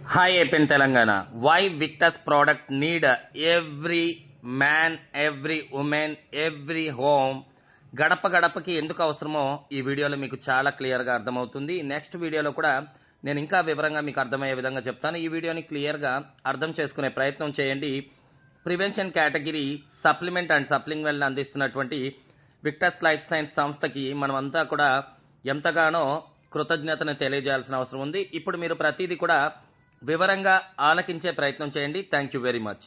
Hi, Apen Telangana. Why Victus product need every man, every woman, every home? గడప గడపకి ఎందుకు అవసరమో ఈ వీడియోలో మీకు చాలా క్లియర్గా అర్థమవుతుంది నెక్స్ట్ వీడియోలో కూడా నేను ఇంకా వివరంగా మీకు అర్థమయ్యే విధంగా చెప్తాను ఈ వీడియోని క్లియర్గా అర్థం చేసుకునే ప్రయత్నం చేయండి prevention category supplement and supplying వెల్ని అందిస్తున్నటువంటి విక్టస్ లైఫ్ సైన్స్ సంస్థకి మనమంతా కూడా ఎంతగానో కృతజ్ఞతను తెలియజేయాల్సిన అవసరం ఉంది ఇప్పుడు మీరు ప్రతిదీ కూడా వివరంగా ఆలకించే ప్రయత్నం చేయండి. Thank you very much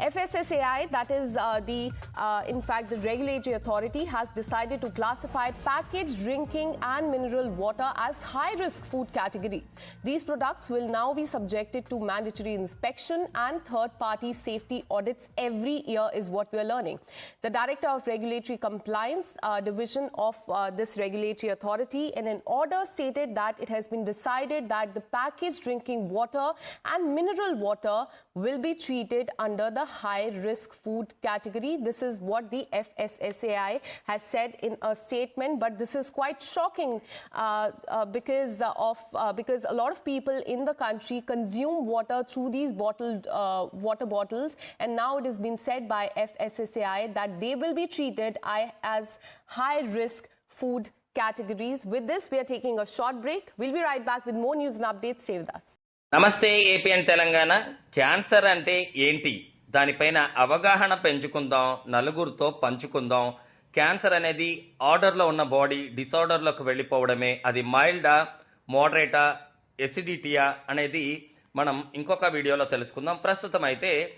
FSSAI, that is uh, the, uh, in fact, the regulatory authority has decided to classify packaged drinking and mineral water as high-risk food category. These products will now be subjected to mandatory inspection and third-party safety audits every year, is what we are learning. The Director of Regulatory Compliance uh, Division of uh, this regulatory authority, in an order, stated that it has been decided that the packaged drinking water and mineral water will be treated under the high risk food category. This is what the FSSAI has said in a statement, but this is quite shocking uh, uh, because of uh, because a lot of people in the country consume water through these bottled uh, water bottles, and now it has been said by FSSAI that they will be treated as high risk food categories. With this, we are taking a short break. We'll be right back with more news and updates. Stay with us. నమస్తే APN Telangana. Cancer అంటే ఏంటి? దానిపైన అవగాహన పెంచుకుందాం నలుగురితో పంచుకుందాం. Cancer అనేది ఆర్డర్లో ఉన్న body డిసార్డర్లోకి వెళ్ళిపోవడమే. అది మైల్డా మోడరేటా ఎసిడిటీయా అనేది మనం ఇంకొక వీడియోలో తెలుసుకుందాం. ప్రస్తుతం అయితే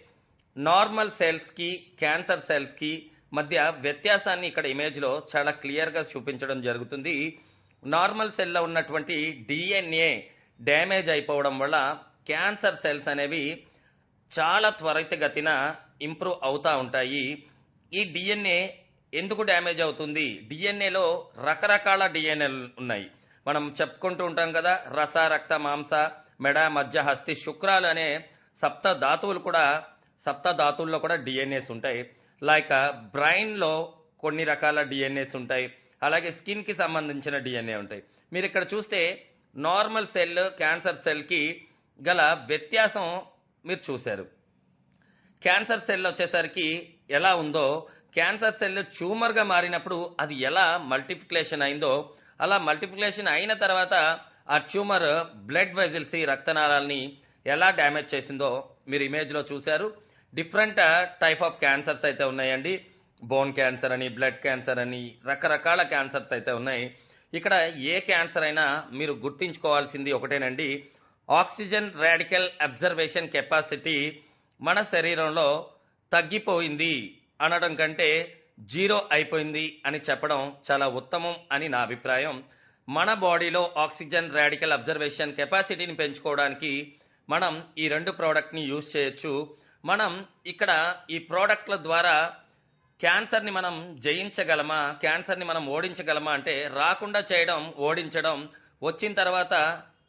నార్మల్ సెల్స్కి క్యాన్సర్ సెల్స్కి మధ్య వ్యత్యాసాన్ని ఇక్కడ ఇమేజ్లో చాలా క్లియర్గా చూపించడం జరుగుతుంది. నార్మల్ సెల్లో ఉన్నటువంటి డిఎన్ఏ డ్యామేజ్ అయిపోవడం వల్ల క్యాన్సర్ సెల్స్ అనేవి చాలా త్వరితగతిన ఇంప్రూవ్ అవుతూ ఉంటాయి. ఈ డిఎన్ఏ ఎందుకు డ్యామేజ్ అవుతుంది? డిఎన్ఏలో రకరకాల డిఎన్ఏలు ఉన్నాయి. మనం చెప్పుకుంటూ ఉంటాం కదా రస రక్త మాంస మెడ మధ్య హస్తి శుక్రాలు అనే సప్త ధాతువులు కూడా సప్త ధాతువుల్లో కూడా డిఎన్ఏస్ ఉంటాయి. లైక్ బ్రెయిన్లో కొన్ని రకాల డిఎన్ఏస్ ఉంటాయి. అలాగే స్కిన్కి సంబంధించిన డిఎన్ఏ ఉంటాయి. మీరు ఇక్కడ చూస్తే నార్మల్ సెల్ క్యాన్సర్ సెల్కి గల వ్యత్యాసం మీరు చూశారు. క్యాన్సర్ సెల్ వచ్చేసరికి ఎలా ఉందో క్యాన్సర్ సెల్ ట్యూమర్గా మారినప్పుడు అది ఎలా మల్టిప్లికేషన్ అయిందో అలా మల్టిప్లికేషన్ అయిన తర్వాత ఆ ట్యూమర్ బ్లడ్ వెజిల్స్ రక్తనాళాలని ఎలా డ్యామేజ్ చేసిందో మీరు ఇమేజ్లో చూశారు. డిఫరెంట్ టైప్ ఆఫ్ క్యాన్సర్స్ అయితే ఉన్నాయండి. బోన్ క్యాన్సర్ అని బ్లడ్ క్యాన్సర్ అని రకరకాల క్యాన్సర్స్ అయితే ఉన్నాయి. ఇక్కడ ఏ క్యాన్సర్ అయినా మీరు గుర్తించుకోవాల్సింది ఒకటేనండి. ఆక్సిజన్ రాడికల్ అబ్జర్వేషన్ కెపాసిటీ మన శరీరంలో తగ్గిపోయింది అనడం కంటే జీరో అయిపోయింది అని చెప్పడం చాలా ఉత్తమం అని నా అభిప్రాయం. మన బాడీలో ఆక్సిజన్ రాడికల్ అబ్జర్వేషన్ కెపాసిటీని పెంచుకోవడానికి మనం ఈ రెండు ప్రోడక్ట్ని యూజ్ చేయొచ్చు. మనం ఇక్కడ ఈ ప్రోడక్ట్ల ద్వారా క్యాన్సర్ని మనం జయించగలమా? క్యాన్సర్ని మనం ఓడించగలమా అంటే రాకుండా చేయడం ఓడించడం వచ్చిన తర్వాత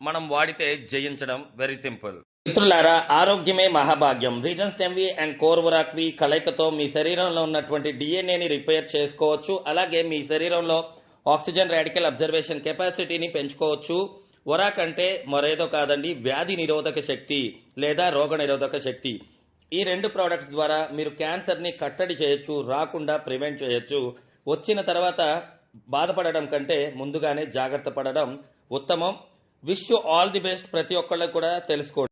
మనం వాడితే జయించడం వెరీ సింపుల్ మిత్రులారా ఆరోగ్యమే మహాభాగ్యం. రీజన్స్ ఎంవి అండ్ కోర్వరాక్వి కలయికతో మీ శరీరంలో ఉన్నటువంటి డిఎన్ఏని రిపేర్ చేసుకోవచ్చు. అలాగే మీ శరీరంలో ఆక్సిజన్ రాడికల్ అబ్జర్వేషన్ కెపాసిటీని పెంచుకోవచ్చు. వరాక్ అంటే మరేదో కాదండి వ్యాధి నిరోధక శక్తి లేదా రోగ నిరోధక శక్తి. ఈ రెండు ప్రోడక్ట్స్ ద్వారా మీరు క్యాన్సర్ని కట్టడి చేయొచ్చు రాకుండా ప్రివెంట్ చేయొచ్చు. వచ్చిన తర్వాత బాధపడడం కంటే ముందుగానే జాగ్రత్త పడడం ఉత్తమం. విష్ ఆల్ ది బెస్ట్ ప్రతి ఒక్కళ్ళకు కూడా తెలుసుకోండి.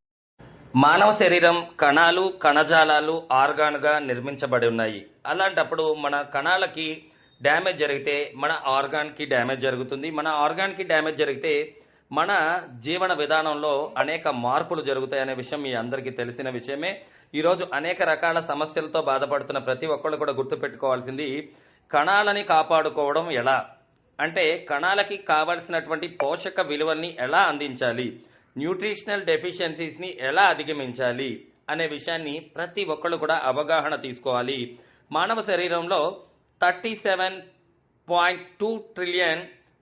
మానవ శరీరం కణాలు కణజాలాలు ఆర్గాన్గా నిర్మించబడి ఉన్నాయి. అలాంటప్పుడు మన కణాలకి డ్యామేజ్ జరిగితే మన ఆర్గాన్కి డ్యామేజ్ జరుగుతుంది. మన ఆర్గాన్కి డ్యామేజ్ జరిగితే మన జీవన విధానంలో అనేక మార్పులు జరుగుతాయనే విషయం మీ అందరికీ తెలిసిన విషయమే. ఈరోజు అనేక రకాల సమస్యలతో బాధపడుతున్న ప్రతి ఒక్కళ్ళు కూడా గుర్తుపెట్టుకోవాల్సింది కణాలని కాపాడుకోవడం ఎలా? అంటే కణాలకి కావలసినటువంటి పోషక విలువల్ని ఎలా అందించాలి? న్యూట్రిషనల్ డెఫిషియన్సీస్ని ఎలా అధిగమించాలి? అనే విషయాన్ని ప్రతి ఒక్కళ్ళు కూడా అవగాహన తీసుకోవాలి. మానవ శరీరంలో thirty seven point two trillion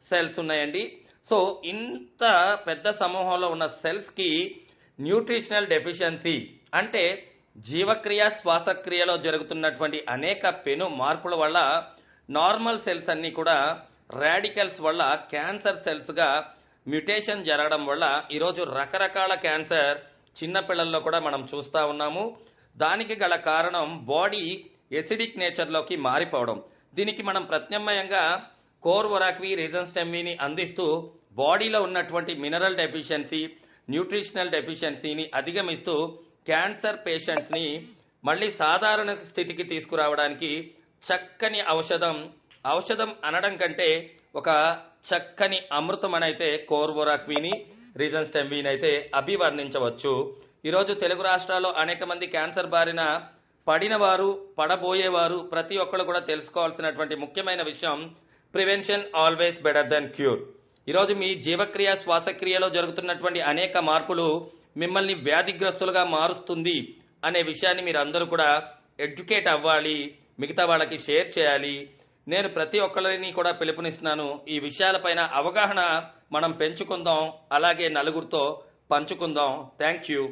cells ఉన్నాయండి. సో ఇంత పెద్ద సమూహంలో ఉన్న సెల్స్కి న్యూట్రిషనల్ డెఫిషియన్సీ అంటే జీవక్రియ శ్వాసక్రియలో జరుగుతున్నటువంటి అనేక పెను మార్పుల వల్ల నార్మల్ సెల్స్ అన్నీ కూడా రాడికల్స్ వల్ల క్యాన్సర్ సెల్స్గా మ్యుటేషన్ జరగడం వల్ల ఈరోజు రకరకాల క్యాన్సర్ చిన్నపిల్లల్లో కూడా మనం చూస్తూ ఉన్నాము. దానికి గల కారణం బాడీ ఎసిడిక్ నేచర్లోకి మారిపోవడం. దీనికి మనం ప్రత్యామ్నాయంగా కోర్వరాక్వి రీజన్స్టెమ్మిని అందిస్తూ బాడీలో ఉన్నటువంటి మినరల్ డెఫిషియన్సీ న్యూట్రిషనల్ డెఫిషియన్సీని అధిగమిస్తూ క్యాన్సర్ పేషెంట్స్ని మళ్ళీ సాధారణ స్థితికి తీసుకురావడానికి చక్కని ఔషధం ఔషధం అనడం కంటే ఒక చక్కని అమృతం అనైతే కోర్వోరాక్విని రీజన్స్ టెంబీని అయితే అభివర్ణించవచ్చు. ఈరోజు తెలుగు రాష్ట్రాల్లో అనేక మంది క్యాన్సర్ బారిన పడినవారు పడబోయేవారు ప్రతి ఒక్కరు కూడా తెలుసుకోవాల్సినటువంటి ముఖ్యమైన విషయం prevention always better than cure. ఈరోజు మీ జీవక్రియ శ్వాసక్రియలో జరుగుతున్నటువంటి అనేక మార్పులు మిమ్మల్ని వ్యాధిగ్రస్తులుగా మారుస్తుంది అనే విషయాన్ని మీరు అందరూ కూడా ఎడ్యుకేట్ అవ్వాలి మిగతా వాళ్ళకి షేర్ చేయాలి. నేను ప్రతి ఒక్కరిని కూడా పిలుపునిస్తున్నాను ఈ విషయాలపైన అవగాహన మనం పెంచుకుందాం అలాగే నలుగురితో పంచుకుందాం. Thank you.